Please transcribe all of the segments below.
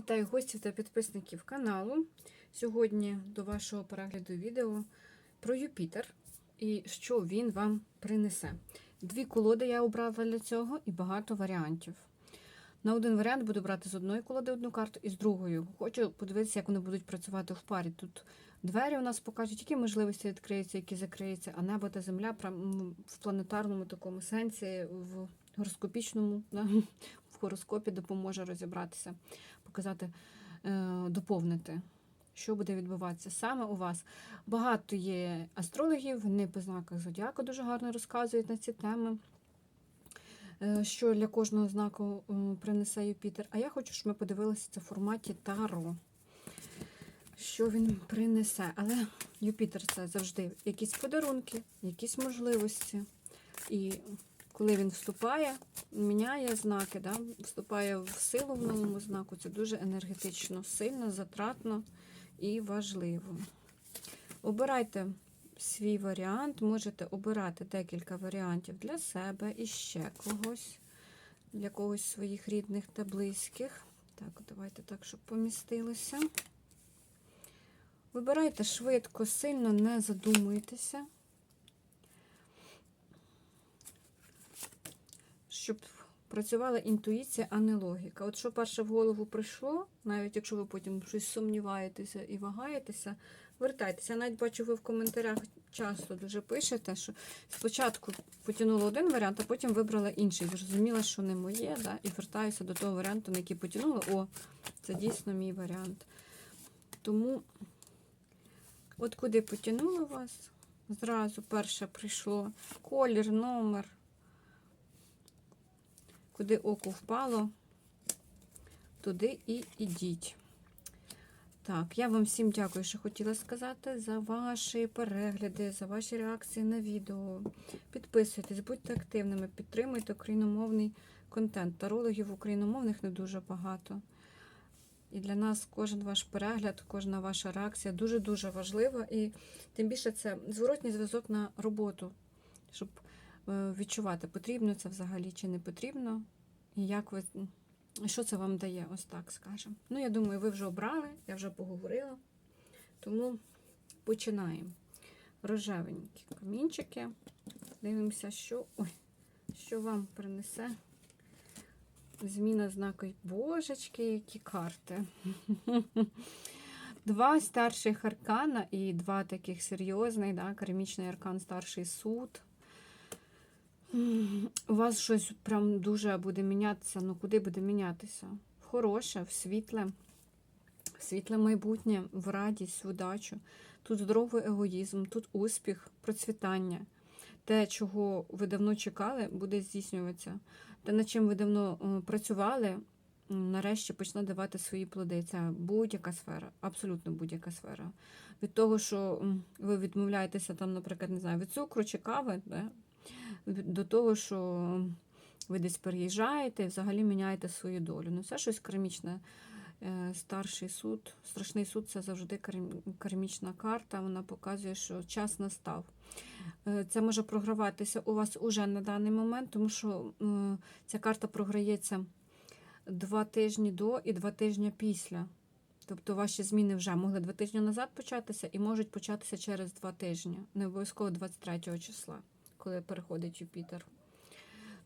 Вітаю гостів та підписників каналу. Сьогодні до вашого перегляду відео про Юпітер і що він вам принесе. Дві колоди я обрала для цього і багато варіантів. На один варіант буду брати з одної колоди одну карту і з другою. Хочу подивитися, як вони будуть працювати в парі. Тут двері у нас покажуть, які можливості відкриються, які закриються, а небо та земля в планетарному такому сенсі, в гороскопічному, да, в гороскопі допоможе розібратися, показати, е, доповнити. Що буде відбуватися саме у вас? Багато є астрологів, вони по знаках зодіаку дуже гарно розказують на ці теми, е, що для кожного знаку е, принесе Юпітер. А я хочу, щоб ми подивилися це в форматі Таро. Що він принесе. Але Юпітер це завжди якісь подарунки, якісь можливості. І коли він вступає, міняє знаки, да? вступає в силу в новому знаку, це дуже енергетично, сильно, затратно і важливо. Обирайте свій варіант, можете обирати декілька варіантів для себе і ще когось, для когось своїх рідних та близьких. Так, давайте так, щоб помістилося. Вибирайте швидко, сильно не задумуйтеся. Щоб працювала інтуїція, а не логіка. От що перше в голову прийшло, навіть якщо ви потім щось сумніваєтеся і вагаєтеся, вертайтеся. Навіть бачу, ви в коментарях часто дуже пишете, що спочатку потягнула один варіант, а потім вибрала інший. Зрозуміла, що не моє, да? і вертаюся до того варіанту, на який потягнула. О, це дійсно мій варіант. Тому, от куди потягнула вас, зразу перше прийшло колір, номер. Куди око впало, туди і ідіть. Так, я вам всім дякую, що хотіла сказати за ваші перегляди, за ваші реакції на відео. Підписуйтесь, будьте активними, підтримуйте україномовний контент. Тарологів україномовних не дуже багато. І для нас кожен ваш перегляд, кожна ваша реакція дуже-дуже важлива. І тим більше це зворотній зв'язок на роботу, щоб відчувати, потрібно це взагалі чи не потрібно, і як ви, що це вам дає, ось так скажемо. Ну, я думаю, ви вже обрали, я вже поговорила. Тому починаємо. Рожевенькі камінчики. Дивимося, що, ой, що вам принесе зміна знаку. Божечки, які карти. Два старших аркана і два таких серйозних, да, кармічний аркан, старший суд. У вас щось прям дуже буде мінятися. Ну, куди буде мінятися? В хороше, в світле, в світле майбутнє, в радість, в удачу. Тут здоровий егоїзм, тут успіх, процвітання. Те, чого ви давно чекали, буде здійснюватися. Те, над чим ви давно е, працювали, нарешті почне давати свої плоди. Це будь-яка сфера, абсолютно будь-яка сфера. Від того, що ви відмовляєтеся, там, наприклад, не знаю, від цукру чи кави? До того, що ви десь переїжджаєте і взагалі міняєте свою долю. Ну, це щось кармічне. Е, Старший суд, страшний суд це завжди кармічна карта. Вона показує, що час настав. Е, Це може програватися у вас уже на даний момент, тому що ця карта програється два тижні до і два тижні після. Тобто ваші зміни вже могли два тижні назад початися і можуть початися через два тижні, не обов'язково 23 числа, коли переходить Юпітер.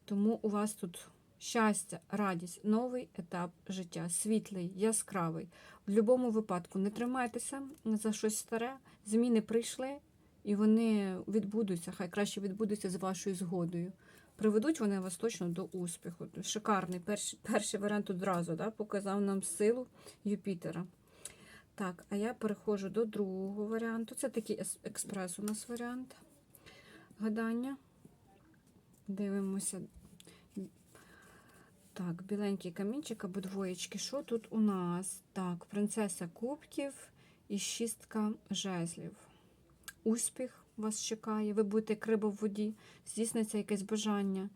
Тому у вас тут щастя, радість, новий етап життя, світлий, яскравий. В будь-якому випадку не тримайтеся за щось старе, зміни прийшли, і вони відбудуться, хай краще відбудуться з вашою згодою. Приведуть вони вас точно до успіху. Шикарний перший, перший варіант одразу да, показав нам силу Юпітера. Так, а я переходжу до другого варіанту. Це такий експрес у нас варіант гадання. Дивимося. Так, біленький камінчик або двоєчки. Що тут у нас? Так, принцеса кубків і шістка жезлів. Успіх вас чекає, ви будете як риба в воді, здійсниться якесь бажання.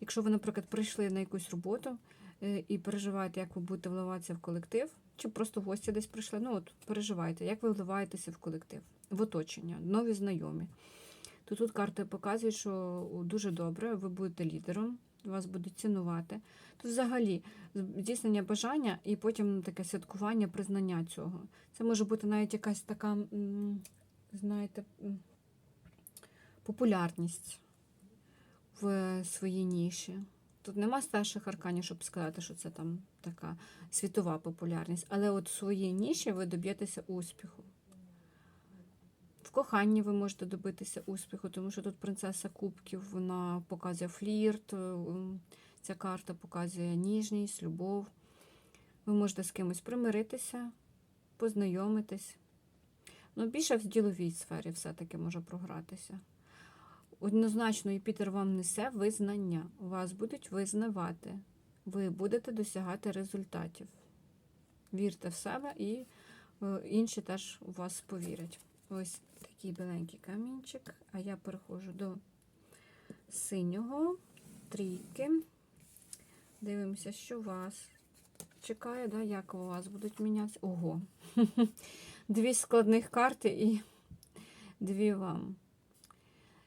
Якщо ви, наприклад, прийшли на якусь роботу е, і переживаєте, як ви будете вливатися в колектив, чи просто гості десь прийшли, ну от переживайте, як ви вливаєтеся в колектив, в оточення, нові знайомі. То тут карти показують, що дуже добре, ви будете лідером, вас будуть цінувати. Тут взагалі здійснення бажання і потім таке святкування, признання цього. Це може бути навіть якась така, знаєте, популярність в своїй ніші. Тут нема старших арканів, щоб сказати, що це там така світова популярність. Але от в своїй ніші ви доб'єтеся успіху. В коханні ви можете добитися успіху, тому що тут принцеса кубків, вона показує флірт, е, ця карта показує ніжність, любов. Ви можете з кимось примиритися, познайомитись. Ну, більше в діловій сфері все-таки може програтися. Однозначно, Юпітер вам несе визнання. Вас будуть визнавати. Ви будете досягати результатів. Вірте в себе і е, інші теж у вас повірять. Ось такий біленький камінчик. А я переходжу до синього трійки. Дивимося, що вас чекає, да, як у вас будуть мінятися. Ого! Дві складних карти і дві вам.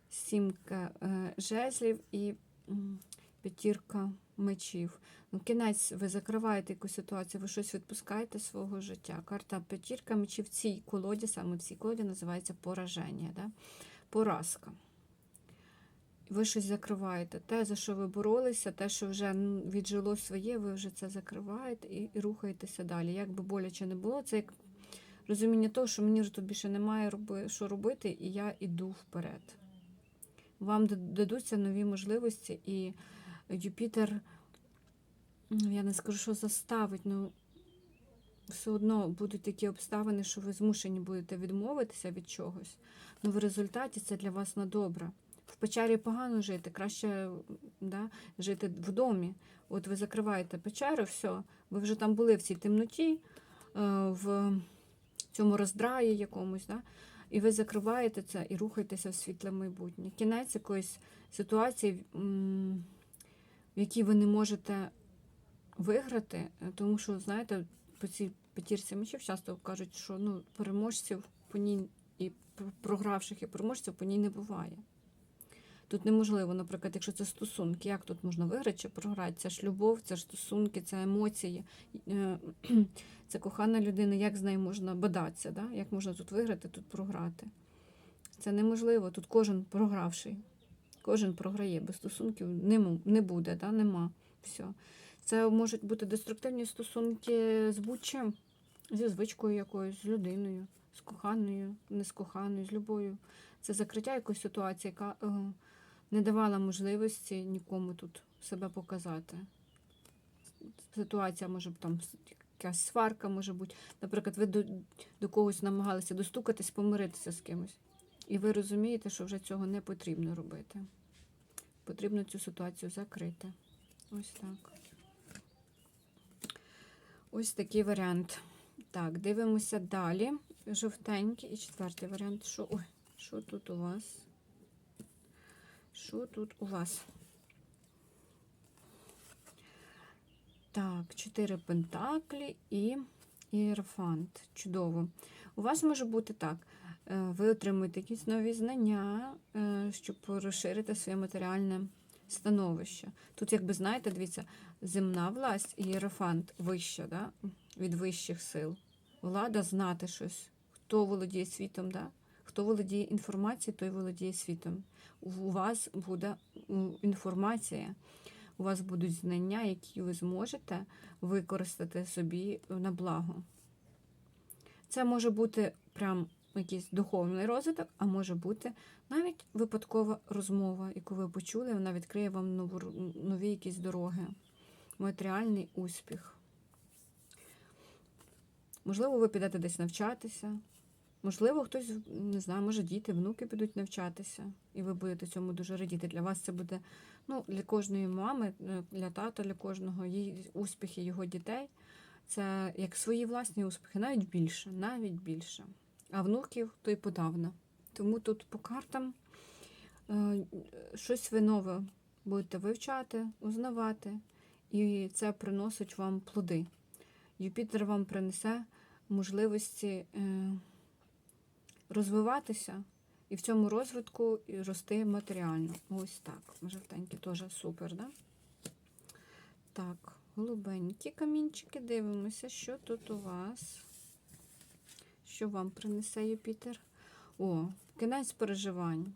Сімка е, жезлів і п'ятірка мечів. Ну, кінець ви закриваєте якусь ситуацію, ви щось відпускаєте з свого життя. Карта п'ятірка мечів в цій колоді, саме в цій колоді називається пораження, да? поразка. Ви щось закриваєте. Те, за що ви боролися, те, що вже віджило своє, ви вже це закриваєте і, і рухаєтеся далі. Як би боляче не було, це як розуміння того, що мені вже тут більше немає що робити, і я йду вперед. Вам дадуться нові можливості, і Юпітер, я не скажу, що заставить, ну все одно будуть такі обставини, що ви змушені будете відмовитися від чогось. Ну в результаті це для вас на добре. В печері погано жити, краще да, жити в домі. От ви закриваєте печеру, все, ви вже там були в цій темноті, е, в цьому роздраї якомусь, да, і ви закриваєте це і рухаєтеся в світле майбутнє. Кінець якоїсь ситуації, в якій ви не можете виграти, е, тому що, знаєте, по цій п'ятірці мечів часто кажуть, що ну, переможців по ній і програвших і переможців по ній не буває. Тут неможливо, наприклад, якщо це стосунки, як тут можна виграти чи програти? Це ж любов, це ж стосунки, це емоції, е, це кохана людина, як з нею можна бодатися, да? як можна тут виграти, тут програти. Це неможливо, тут кожен програвший, кожен програє, без стосунків не, буде, да? нема. Все. Це можуть бути деструктивні стосунки з будь-чим, зі звичкою якоюсь, з людиною, з коханою, не з коханою, з любою. Це закриття якоїсь ситуації, яка е, не давала можливості нікому тут себе показати. Ситуація може бути там якась сварка може бути. Наприклад, ви до, до когось намагалися достукатись, помиритися з кимось. І ви розумієте, що вже цього не потрібно робити. Потрібно цю ситуацію закрити. Ось так. Ось такий варіант. Так, дивимося далі. Жовтенький і четвертий варіант. Що, ой, що тут у вас? Що тут у вас? Так, чотири пентаклі і ієрофант. Чудово. У вас може бути так. Е, Ви отримуєте якісь нові знання, е, щоб розширити своє матеріальне становище. Тут, якби знаєте, дивіться, земна власть і ієрофант вища, да? від вищих сил. Влада знати щось. Хто володіє світом, да? хто володіє інформацією, той володіє світом. У вас буде інформація, у вас будуть знання, які ви зможете використати собі на благо. Це може бути прям якийсь духовний розвиток, а може бути навіть випадкова розмова, яку ви почули, вона відкриє вам нову, нові якісь дороги, матеріальний успіх. Можливо, ви підете десь навчатися. Можливо, хтось, не знаю, може діти, внуки підуть навчатися, і ви будете цьому дуже радіти. Для вас це буде, ну, для кожної мами, е, для тата, для кожного її успіхи його дітей. Це як свої власні успіхи, навіть більше, навіть більше. А внуків то й подавно. Тому тут по картам е, щось ви нове будете вивчати, узнавати, і це приносить вам плоди. Юпітер вам принесе можливості е, розвиватися і в цьому розвитку рости матеріально. Ось так. Жовтенький теж супер, да? Так, голубенькі камінчики, дивимося, що тут у вас. Що вам принесе Юпітер? О, кінець переживань.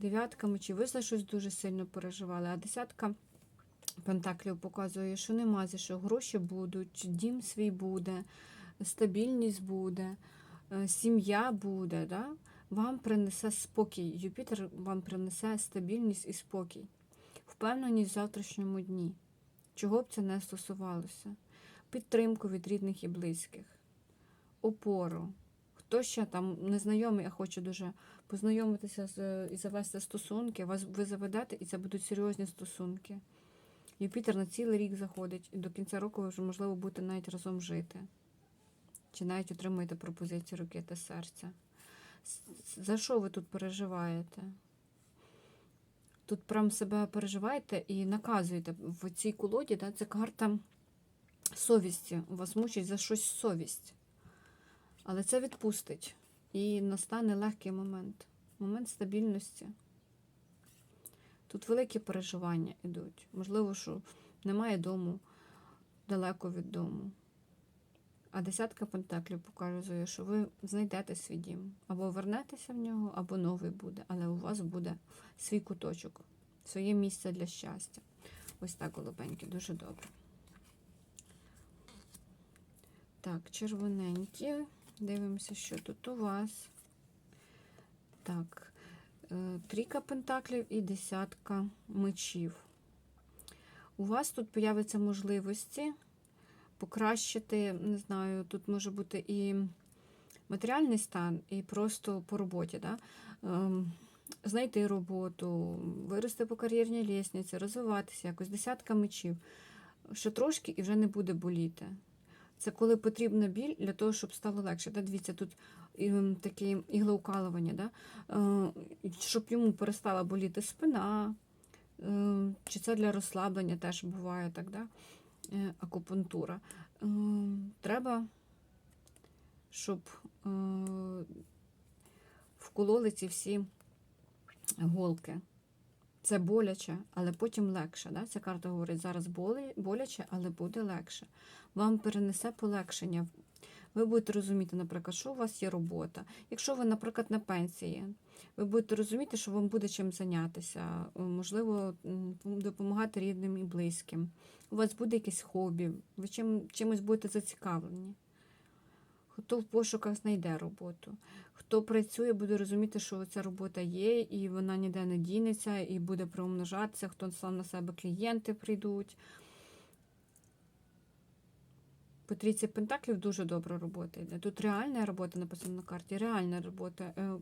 Дев'ятка мечів. Ви за щось дуже сильно переживали, а десятка пентаклів показує, що нема за що. Гроші будуть, дім свій буде, стабільність буде, е, сім'я буде. Да? Вам принесе спокій. Юпітер вам принесе стабільність і спокій. Впевненість в завтрашньому дні. Чого б це не стосувалося? Підтримку від рідних і близьких, опору. Хто ще там незнайомий, а хоче дуже познайомитися з, і завести стосунки, вас ви заведете, і це будуть серйозні стосунки. Юпітер на цілий рік заходить, і до кінця року ви вже, можливо, будете навіть разом жити. Чи навіть отримуєте пропозицію руки та серця. За що ви тут переживаєте? Тут прям себе переживаєте і наказуєте. В цій колоді да, це карта совісті. Вас мучить за щось совість. Але це відпустить. І настане легкий момент. Момент стабільності. Тут великі переживання йдуть. Можливо, що немає дому далеко від дому. А десятка пентаклів показує, що ви знайдете свій дім. Або вернетеся в нього, або новий буде. Але у вас буде свій куточок, своє місце для щастя. Ось так, голубенькі, дуже добре. Так, червоненькі. Дивимося, що тут у вас. Так, е, трійка пентаклів і десятка мечів. У вас тут появляться можливості покращити, не знаю, тут може бути і матеріальний стан, і просто по роботі. Да? Ем, знайти роботу, вирости по кар'єрній лісниці, розвиватися якось, десятка мечів. Ще трошки і вже не буде боліти. Це коли потрібна біль для того, щоб стало легше. Да? Дивіться, тут таке іглоукалування, да? е, щоб йому перестала боліти спина, е, чи це для розслаблення теж буває так, да? е, акупунктура. Треба, щоб вкололи ці всі голки. Це боляче, але потім легше. Да? Ця карта говорить, зараз боляче, але буде легше. Вам перенесе полегшення. Ви будете розуміти, наприклад, що у вас є робота. Якщо ви, наприклад, на пенсії, ви будете розуміти, що вам буде чим зайнятися, Е, можливо, допомагати рідним і близьким. У вас буде якесь хобі, ви чим, чимось будете зацікавлені. Хто в пошуках знайде роботу. Хто працює, буде розуміти, що ця робота є, і вона ніде не дінеться, і буде приумножатися, хто сам на себе клієнти прийдуть. По трійці Пентаклів дуже добра робота йде. Тут реальна робота написана на карті, реальна робота. Е,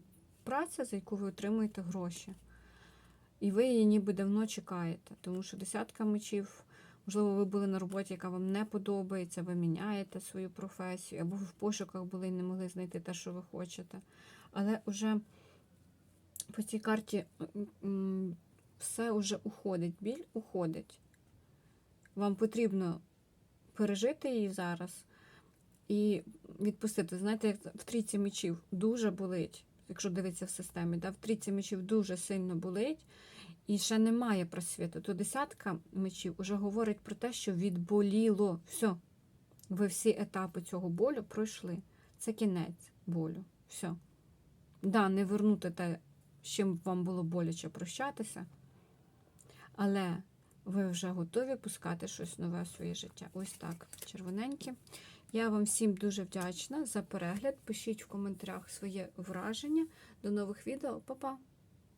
Праця, за яку ви отримуєте гроші. І ви її ніби давно чекаєте, тому що десятка мечів, можливо, ви були на роботі, яка вам не подобається, ви міняєте свою професію, або ви в пошуках були і не могли знайти те, що ви хочете. Але вже по цій карті все вже уходить, біль уходить. Вам потрібно пережити її зараз і відпустити. Знаєте, як в трійці мечів дуже болить, якщо дивитися в системі, да, в трійці мечів дуже сильно болить, і ще немає просвіту. То десятка мечів вже говорить про те, що відболіло. Все. Ви всі етапи цього болю пройшли. Це кінець болю. Все. Да, не вернути те, з чим вам було боляче прощатися, але ви вже готові пускати щось нове в своє життя. Ось так, червоненькі. Я вам всім дуже вдячна за перегляд. Пишіть в коментарях своє враження. До нових відео. Па-па!